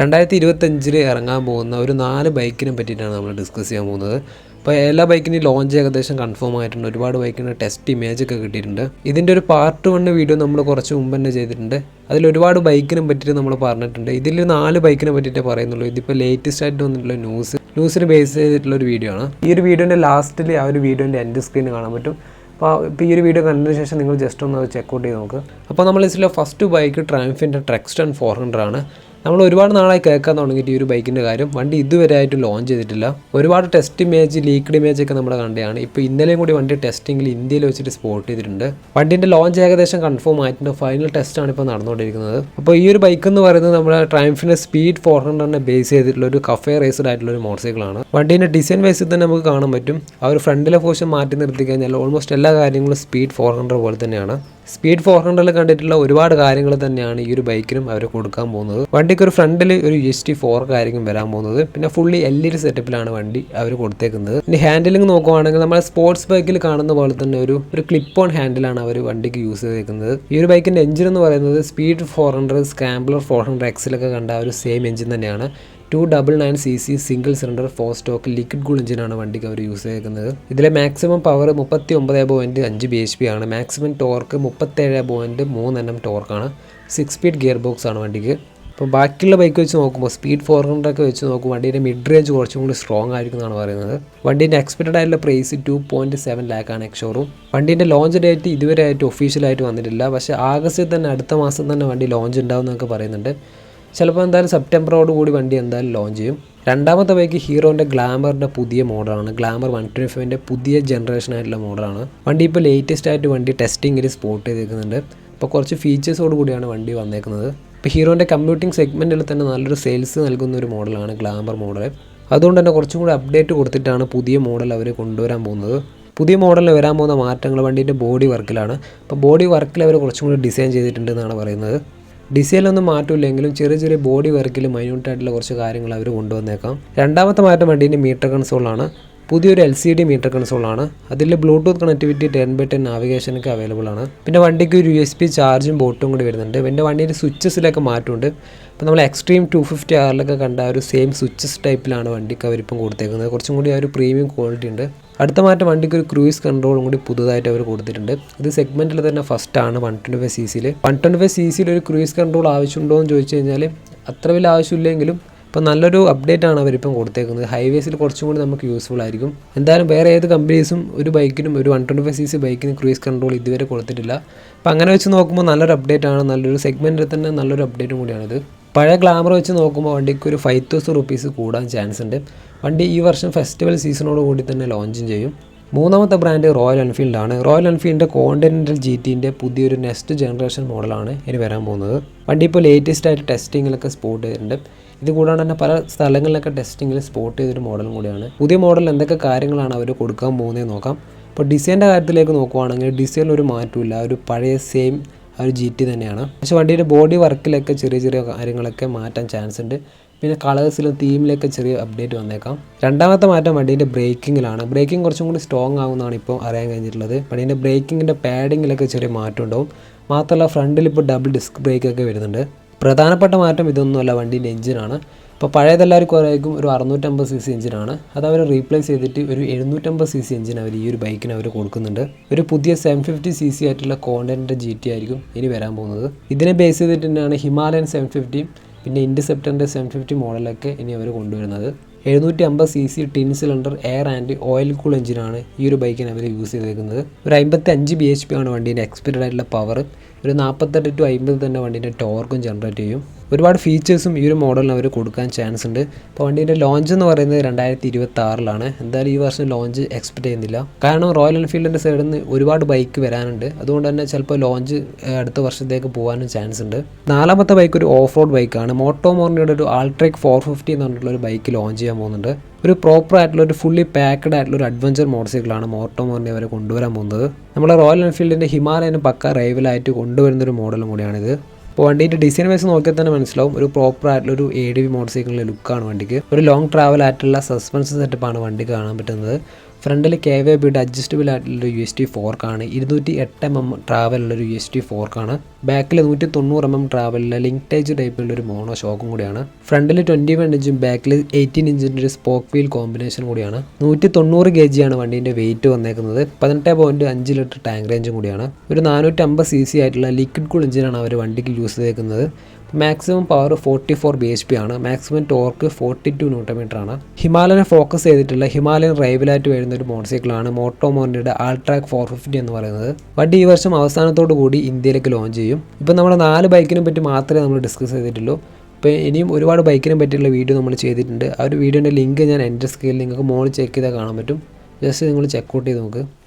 രണ്ടായിരത്തി ഇരുപത്തഞ്ചിൽ ഇറങ്ങാൻ പോകുന്ന ഒരു നാല് ബൈക്കിനെ പറ്റിയിട്ടാണ് നമ്മൾ ഡിസ്കസ് ചെയ്യാൻ പോകുന്നത്. അപ്പോൾ എല്ലാ ബൈക്കിനും ലോഞ്ച് ഏകദേശം കൺഫേം ആയിട്ടുണ്ട്. ഒരുപാട് ബൈക്കിന് ടെസ്റ്റ് ഇമേജ് ഒക്കെ കിട്ടിയിട്ടുണ്ട്. ഇതിന്റെ ഒരു പാർട്ട് വൺ വീഡിയോ നമ്മൾ കുറച്ച് മുമ്പ് തന്നെ ചെയ്തിട്ടുണ്ട്. അതിൽ ഒരുപാട് ബൈക്കിനെ പറ്റിയിട്ട് നമ്മൾ പറഞ്ഞിട്ടുണ്ട്. ഇതിൽ നാല് ബൈക്കിനെ പറ്റിയിട്ടേ പറയുന്നുള്ളൂ. ഇതിപ്പോൾ ലേറ്റസ്റ്റ് ആയിട്ട് വന്നിട്ടുള്ള ന്യൂസ് ന്യൂസിന് ബേസ് ചെയ്തിട്ടുള്ള ഒരു വീഡിയോ ആണ്. ഈ ഒരു വീഡിയോന്റെ ലാസ്റ്റിൽ ആ ഒരു വീഡിയോന്റെ എൻഡ് സ്ക്രീൻ കാണാൻ പറ്റും. അപ്പോൾ ഇപ്പോൾ ഈ ഒരു വീഡിയോ കണ്ടതിന് ശേഷം നിങ്ങൾ ജസ്റ്റ് ഒന്ന് ചെക്ക് ഔട്ട് ചെയ്ത് നോക്ക്. അപ്പോൾ നമ്മൾ ഇതിലെ ഫസ്റ്റ് ബൈക്ക് ട്രാൻഫിന്റെ ട്രെക്സ്റ്റൺ ഫോർ ഹൺഡ്രഡ് ആണ്. നമ്മൾ ഒരുപാട് നാളായി കേൾക്കാൻ തുടങ്ങിയിട്ട് ഈ ഒരു ബൈക്കിന്റെ കാര്യം. വണ്ടി ഇതുവരെ ആയിട്ട് ലോഞ്ച് ചെയ്തിട്ടില്ല. ഒരുപാട് ടെസ്റ്റ് ഇമേജ് ലീക്ക്ഡ് ഇമേജ് ഒക്കെ നമ്മൾ കണ്ടതാണ്. ഇപ്പോൾ ഇന്നലെയും കൂടി വണ്ടി ടെസ്റ്റിംഗിൽ ഇന്ത്യയിൽ വെച്ചിട്ട് സ്പോട്ട് ചെയ്തിട്ടുണ്ട്. വണ്ടിന്റെ ലോഞ്ച് ഏകദേശം കൺഫേം ആയിട്ടുണ്ട്. ഫൈനൽ ടെസ്റ്റാണ് ഇപ്പോൾ നടന്നുകൊണ്ടിരിക്കുന്നത്. അപ്പോൾ ഈ ഒരു ബൈക്ക് എന്ന് പറയുന്നത് നമ്മുടെ ട്രയംഫിന്റെ സ്പീഡ് ഫോർ ഹൺഡ്രഡിനെ ബേസ് ചെയ്തിട്ടുള്ള ഒരു കഫേ റേസ്ഡ് ആയിട്ടുള്ള ഒരു മോട്ടോർ സൈക്കിളാണ് വണ്ടീന്റെ ഡിസൈൻ വൈസിൽ തന്നെ നമുക്ക് കാണാൻ പറ്റും. ആ ഒരു ഫ്രണ്ടിലെ പോർഷൻ മാറ്റി നിർത്തി കഴിഞ്ഞാൽ ഓൾമോസ്റ്റ് എല്ലാ കാര്യങ്ങളും സ്പീഡ് ഫോർ ഹൺഡ്രഡ് പോലെ തന്നെയാണ്. സ്പീഡ് ഫോർ ഹൺഡ്രഡിൽ കണ്ടിട്ടുള്ള ഒരുപാട് കാര്യങ്ങൾ തന്നെയാണ് ഈ ഒരു ബൈക്കിനും അവർ കൊടുക്കാൻ പോകുന്നത്. വണ്ടിക്ക് ഒരു ഫ്രണ്ടിൽ ഒരു എസ് ടി ഫോർ ആയിരിക്കും വരാൻ പോകുന്നത്. പിന്നെ ഫുള്ളി എൽ ഇ ഡി സെറ്റപ്പിലാണ് വണ്ടി അവർ കൊടുത്തേക്കുന്നത്. ഇനി ഹാൻഡിലിംഗ് നോക്കുവാണെങ്കിൽ നമ്മൾ സ്പോർട്സ് ബൈക്കിൽ കാണുന്ന പോലെ തന്നെ ഒരു ഒരു ക്ലിപ്പ് ഓൺ ഹാൻഡിലാണ് അവർ വണ്ടിക്ക് യൂസ് ചെയ്തേക്കുന്നത്. ഈ ഒരു ബൈക്കിന്റെ എഞ്ചിൻ എന്ന് പറയുന്നത് speed four hundred scrambler four hundred എക്സിലൊക്കെ കണ്ട ഒരു സെയിം എഞ്ചിൻ തന്നെയാണ്. Two double nine C C single cylinder four stroke liquid cool എഞ്ചിനാണ് വണ്ടിക്ക് അവർ യൂസ് ചെയ്തിരിക്കുന്നത് ഇതിലെ മാക്സിമം പവർ മുപ്പത്തി ഒമ്പത് പോയിന്റ് അഞ്ച് ബി എച്ച് പി ആണ്. മാക്സിമം ടോർക്ക് മുപ്പത്തേഴ് പോയിന്റ് മൂന്ന് എണ്ണം ടോർക്കാണ് സിക്സ് സ്പീഡ് ഗിയർ ബോക്സ് ആണ് വണ്ടിക്ക്. അപ്പോൾ ബാക്കിയുള്ള ബൈക്ക് വെച്ച് നോക്കുമ്പോൾ സ്പീഡ് ഫോർ ഹൺഡ്രഡ് ഒക്കെ വെച്ച് നോക്കുമ്പോൾ വണ്ടിയുടെ മിഡ് റേഞ്ച് കുറച്ചും കൂടി സ്ട്രോങ് ആയിരിക്കും എന്നാണ് പറയുന്നത്. വണ്ടീന്റെ എക്സ്പെക്റ്റഡ് ആയിട്ടുള്ള പ്രൈസ് ടു പോയിന്റ് സെവൻ ലാക്കാണ് എക്സോറും വണ്ടീന്റെ ലോഞ്ച് ഡേറ്റ് ഇതുവരെ ആയിട്ട് ഒഫീഷ്യലായിട്ട് വന്നിട്ടില്ല. പക്ഷേ ആഗസ്റ്റിൽ തന്നെ അടുത്ത മാസം തന്നെ വണ്ടി ലോഞ്ച് ഉണ്ടാവും എന്നൊക്കെ പറയുന്നുണ്ട്. ചിലപ്പോൾ എന്തായാലും സെപ്റ്റംബറോട് കൂടി വണ്ടി എന്തായാലും ലോഞ്ച് ചെയ്യും. രണ്ടാമത്തെ ബൈക്ക് ഹീറോന്റെ ഗ്ലാമറിന്റെ പുതിയ മോഡലാണ് ഗ്ലാമർ വൺ ട്വന്റി ഫൈവിന്റെ പുതിയ ജനറേഷൻ ആയിട്ടുള്ള മോഡലാണ് വണ്ടി ഇപ്പോൾ ലേറ്റസ്റ്റ് ആയിട്ട് വണ്ടി ടെസ്റ്റിങ്ങിൽ സ്പോട്ട് ചെയ്തിരിക്കുന്നുണ്ട് അപ്പോൾ കുറച്ച് ഫീച്ചേഴ്സോട് കൂടിയാണ് വണ്ടി വന്നേക്കുന്നത്. ഇപ്പോൾ ഹീറോന്റെ കമ്പ്യൂട്ടിംഗ് സെഗ്മെന്റിൽ തന്നെ നല്ലൊരു സെയിൽസ് നൽകുന്ന ഒരു മോഡലാണ് ഗ്ലാമർ മോഡൽ അതുകൊണ്ട് തന്നെ കുറച്ചും കൂടി അപ്ഡേറ്റ് കൊടുത്തിട്ടാണ് പുതിയ മോഡൽ അവർ കൊണ്ടുവരാൻ പോകുന്നത്. പുതിയ മോഡലിൽ വരാൻ പോകുന്ന മാറ്റങ്ങൾ വണ്ടീന്റെ ബോഡി വർക്കിലാണ് അപ്പോൾ ബോഡി വർക്കിൽ അവർ കുറച്ചും കൂടി ഡിസൈൻ ചെയ്തിട്ടുണ്ടെന്നാണ് പറയുന്നത്. ഡിസൈനിലൊന്നും മാറ്റമില്ലെങ്കിലും ചെറിയ ചെറിയ ബോഡി വർക്കിൽ മൈന്യൂട്ടായിട്ടുള്ള കുറച്ച് കാര്യങ്ങൾ അവർ കൊണ്ടുവന്നേക്കാം. രണ്ടാമത്തെ മാറ്റം വണ്ടീന്റെ മീറ്റർ കൺസോളാണ്. പുതിയൊരു എൽ സി ഡി മീറ്റർ കൺസോളാണ്. അതിൽ bluetooth connectivity ten by ten നാവിഗേഷനൊക്കെ available ആണ്. പിന്നെ വണ്ടിക്ക് ഒരു യു എസ് പി ചാർജും ബോട്ടും കൂടി വരുന്നുണ്ട്. പിന്നെ വണ്ടിയുടെ സ്വിച്ചസിലൊക്കെ മാറ്റമുണ്ട്. അപ്പോൾ നമ്മൾ എക്സ്ട്രീം ടു ഫിഫ്റ്റി ആറിലൊക്കെ കണ്ട ഒരു സെയിം സ്വിച്ചസ് ടൈപ്പിലാണ് വണ്ടിക്ക് അവരിപ്പം കൊടുത്തേക്കുന്നത്. കുറച്ചും കൂടി ആ ഒരു പ്രീമിയം ക്വാളിറ്റി ഉണ്ട്. അടുത്ത മാറ്റം വണ്ടിക്ക് ഒരു ക്രൂയിസ് കൺട്രോളും കൂടി പുതുതായിട്ട് അവർ കൊടുത്തിട്ടുണ്ട്. ഇത് സെഗ്മെന്റിൽ തന്നെ ഫസ്റ്റ് ആണ് വൺ ട്വന്റി ഫൈവ് സി സിയിൽ വൺ ട്വന്റി ഫൈവ് സി സിയിൽ ഒരു ക്രൂയിസ് കൺട്രോൾ ആവശ്യമുണ്ടോ എന്ന് ചോദിച്ചു കഴിഞ്ഞാൽ അത്ര വലിയ ആവശ്യമില്ലെങ്കിലും ഇപ്പോൾ നല്ലൊരു അപ്ഡേറ്റ് ആണ് അവരിപ്പം കൊടുത്തേക്കുന്നത്. ഹൈവേസിൽ കുറച്ചും കൂടി നമുക്ക് യൂസ്ഫുൾ ആയിരിക്കും. എന്തായാലും വേറെ ഏത് കമ്പനീസും ഒരു ബൈക്കിനും ഒരു one twenty five C C ബൈക്കിന് ക്രൂയിസ് കൺട്രോൾ ഇതുവരെ കൊടുത്തിട്ടില്ല. അപ്പോൾ അങ്ങനെ വെച്ച് നോക്കുമ്പോൾ നല്ലൊരു അപ്ഡേറ്റ് ആണ്. നല്ലൊരു സെഗ്മെന്റിൽ തന്നെ നല്ലൊരു അപ്ഡേറ്റും കൂടിയാണിത്. പഴയ ഗ്ലാമർ വെച്ച് നോക്കുമ്പോൾ വണ്ടിക്ക് ഒരു ഫൈവ് തൗസൻഡ് റുപ്പീസ് കൂടാൻ ചാൻസ് ഉണ്ട്. വണ്ടി ഈ വർഷം ഫെസ്റ്റിവൽ സീസണോട് കൂടി തന്നെ ലോഞ്ചും ചെയ്യും. മൂന്നാമത്തെ ബ്രാൻഡ് റോയൽ എൻഫീൽഡ് ആണ്. റോയൽ എൻഫീൽഡിന്റെ കോണ്ടിനെന്റൽ ജി ടിന്റെ പുതിയൊരു നെക്സ്റ്റ് ജനറേഷൻ മോഡലാണ് ഇനി വരാൻ പോകുന്നത്. വണ്ടി ഇപ്പോൾ ലേറ്റസ്റ്റ് ആയിട്ട് ടെസ്റ്റിങ്ങിലൊക്കെ സ്പോട്ട് ചെയ്തിട്ടുണ്ട്. ഇത് കൂടാതെ തന്നെ പല സ്ഥലങ്ങളിലൊക്കെ ടെസ്റ്റിങ്ങിൽ സ്പോട്ട് ചെയ്തൊരു മോഡലും കൂടിയാണ്. പുതിയ മോഡൽ എന്തൊക്കെ കാര്യങ്ങളാണ് അവർ കൊടുക്കാൻ പോകുന്നത് നോക്കാം. ഇപ്പോൾ ഡിസൈന്റെ കാര്യത്തിലേക്ക് നോക്കുവാണെങ്കിൽ ഡിസൈനിൽ ഒരു മാറ്റമില്ല ഒരു പഴയ സെയിം ആ ഒരു ജി ടി തന്നെയാണ്. പക്ഷേ വണ്ടിയുടെ ബോഡി വർക്കിലൊക്കെ ചെറിയ ചെറിയ കാര്യങ്ങളൊക്കെ മാറ്റാൻ ചാൻസ് ഉണ്ട്. പിന്നെ കളേഴ്സിലും തീമിലൊക്കെ ചെറിയ അപ്ഡേറ്റ് വന്നേക്കാം. രണ്ടാമത്തെ മാറ്റം വണ്ടീന്റെ ബ്രേക്കിങ്ങിലാണ് ബ്രേക്കിംഗ് കുറച്ചും കൂടി സ്ട്രോങ് ആകുമെന്നാണ് ഇപ്പോൾ അറിയാൻ കഴിഞ്ഞിട്ടുള്ളത്. വണ്ടീന്റെ ബ്രേക്കിങ്ങിന്റെ പാഡിങ്ങിലൊക്കെ ചെറിയ മാറ്റം ഉണ്ടാവും. മാത്രമല്ല ഫ്രണ്ടിൽ ഇപ്പോൾ ഡബിൾ ഡിസ്ക് ബ്രേക്കൊക്കെ വരുന്നുണ്ട്. പ്രധാനപ്പെട്ട മാറ്റം ഇതൊന്നുമല്ല വണ്ടീന്റെ എഞ്ചിനാണ് ഇപ്പോൾ പഴയതെല്ലാവർക്കും അറിയായിരിക്കും ഒരു അറുന്നൂറ്റമ്പത് സി സി എഞ്ചിനാണ് അത് അവർ റീപ്ലേസ് ചെയ്തിട്ട് ഒരു എഴുന്നൂറ്റമ്പത് സി സി എഞ്ചിൻ അവർ ഈ ഒരു ബൈക്കിന് അവർ കൊടുക്കുന്നുണ്ട്. ഒരു പുതിയ സെവൻ ഫിഫ്റ്റി സി സി ആയിട്ടുള്ള കോണ്ടന്റെ ജി ടി ആയിരിക്കും ഇനി വരാൻ പോകുന്നത്. ഇതിനെ ബേസ് ചെയ്തിട്ട് തന്നെയാണ് ഹിമാലയൻ സെവൻ ഫിഫ്റ്റിയും പിന്നെ ഇൻഡിസെപ്റ്ററിന്റെ സെവൻ ഫിഫ്റ്റി മോഡലൊക്കെ ഇനി അവർ കൊണ്ടുവരുന്നത്. എഴുന്നൂറ്റി അമ്പത് C C twin cylinder air and oil cool എഞ്ചിനാണ് ഈ ഒരു ബൈക്കിന് അവർ യൂസ് ചെയ്തേക്കുന്നത്. ഒരു അമ്പത്തി അഞ്ച് ബി എച്ച് പി ആണ് വണ്ടീന്റെ എക്സ്പെക്റ്റഡ് ആയിട്ടുള്ള പവർ ഒരു നാൽപ്പത്തെട്ട് ടു അമ്പത് തന്നെ വണ്ടീന്റെ ടോർക്കും ജനറേറ്റ് ചെയ്യും. ഒരുപാട് ഫീച്ചേഴ്സും ഈ ഒരു മോഡലിന് അവർ കൊടുക്കാൻ ചാൻസ് ഉണ്ട്. അപ്പോൾ വണ്ടീന്റെ ലോഞ്ച് എന്ന് പറയുന്നത് രണ്ടായിരത്തി ഇരുപത്തി ആറിലാണ് എന്തായാലും ഈ വർഷം ലോഞ്ച് എക്സ്പെക്ട് ചെയ്യുന്നില്ല. കാരണം റോയൽ എൻഫീൽഡിന്റെ സൈഡിൽ നിന്ന് ഒരുപാട് ബൈക്ക് വരാനുണ്ട്. അതുകൊണ്ട് തന്നെ ചിലപ്പോൾ ലോഞ്ച് അടുത്ത വർഷത്തേക്ക് പോകാനും ചാൻസ് ഉണ്ട്. നാലാമത്തെ ബൈക്ക് ഒരു ഓഫ് റോഡ് ബൈക്കാണ് മോട്ടോമോറിന്റെ ഒരു ആൾട്രേക്ക് ഫോർ ഫിഫ്റ്റി എന്ന് പറഞ്ഞിട്ടുള്ള ഒരു ബൈക്ക് ലോഞ്ച് ചെയ്യാൻ പോകുന്നുണ്ട്. ഒരു പ്രോപ്പർ ആയിട്ടുള്ള ഒരു ഫുള്ളി പാക്ഡ് ആയിട്ടുള്ള ഒരു അഡ്വഞ്ചർ മോട്ടോർ സൈക്കിളാണ് മോട്ടോമോറിനെ അവരെ കൊണ്ടുവരാൻ പോകുന്നത്. നമ്മുടെ റോയൽ എൻഫീൽഡിന്റെ ഹിമാലയൻ പക്ക റൈവലായിട്ട് കൊണ്ടുവരുന്ന ഒരു മോഡലും കൂടിയാണിത്. അപ്പോൾ വണ്ടിയുടെ ഡിസൈൻ വൈസ് നോക്കിയാൽ തന്നെ മനസ്സിലാവും. ഒരു പ്രോപ്പർ ആയിട്ടുള്ള ഒരു എ ഡി വി മോട്ടോർ സൈക്കിളിന്റെ ലുക്കാണ് വണ്ടിക്ക്. ഒരു ലോങ് ട്രാവൽ ആയിട്ടുള്ള സസ്പെൻഷൻ സെറ്റപ്പാണ് വണ്ടി കാണാൻ പറ്റുന്നത്. ഫ്രണ്ടിൽ കെ വേ ബിയുടെ അഡ്ജസ്റ്റബിൾ ആയിട്ടുള്ളൊരു യു എസ് ടി ഫോർക്കാണ് ഇരുന്നൂറ്റി എട്ട് എം എം ട്രാവലുള്ളൊരു യു എസ് ടി ഫോർക്കാണ് ബാക്കിൽ നൂറ്റി തൊണ്ണൂറ് എം എം ട്രാവലിലെ ലിങ്ക്ടേജ് ടൈപ്പിലുള്ള ഒരു മോണോ ഷോക്കും കൂടിയാണ്. ഫ്രണ്ടിൽ ട്വന്റി വൺ ഇഞ്ചും ബാക്കിൽ എയ്റ്റീൻ ഇഞ്ചിന്റെ ഒരു സ്പോക്ക് വീൽ കോമ്പിനേഷൻ കൂടിയാണ്. നൂറ്റി തൊണ്ണൂറ് കെ ജിയാണ് വണ്ടീന്റെ വെയിറ്റ് വന്നേക്കുന്നത്. പതിനെട്ട് പോയിന്റ് അഞ്ച് ലിറ്റർ ടാങ്ക് റേഞ്ചും കൂടിയാണ്. ഒരു നാനൂറ്റി അമ്പത് സി സി ആയിട്ടുള്ള ലിക്വിഡ് കൂൾ എഞ്ചിനാണ് അവർ വണ്ടിക്ക് യൂസ് ചെയ്തേക്കുന്നത്. Maximum power forty four B H P ആണ്. Maximum torque forty two newton meter ആണ്. ഹിമാലയനെ ഫോക്കസ് ചെയ്തിട്ടുള്ള ഹിമാലയൻ റൈവലായിട്ട് വരുന്ന ഒരു മോട്ടോർ സൈക്കിളാണ് മോട്ടോമോണിയുടെ ആൾട്രാക്ക് ഫോർ ഫിഫ്റ്റി എന്ന് പറയുന്നത്. വണ്ടി ഈ വർഷം അവസാനത്തോടു കൂടി ഇന്ത്യയിലേക്ക് ലോഞ്ച് ചെയ്യും. ഇപ്പം നമ്മുടെ നാല് ബൈക്കിനെ പറ്റി മാത്രമേ നമ്മൾ ഡിസ്കസ് ചെയ്തിട്ടുള്ളൂ. ഇപ്പോൾ ഇനിയും ഒരുപാട് ബൈക്കിനെ പറ്റിയുള്ള വീഡിയോ നമ്മൾ ചെയ്തിട്ടുണ്ട്. ആ ഒരു വീഡിയോന്റെ ലിങ്ക് ഞാൻ എന്റെ സ്ക്രീനിൽ നിങ്ങൾക്ക് മോളിൽ ചെക്ക് ചെയ്താൽ കാണാൻ പറ്റും. ജസ്റ്റ് നിങ്ങൾ ചെക്ക് ഔട്ട് ചെയ്ത് നോക്ക്.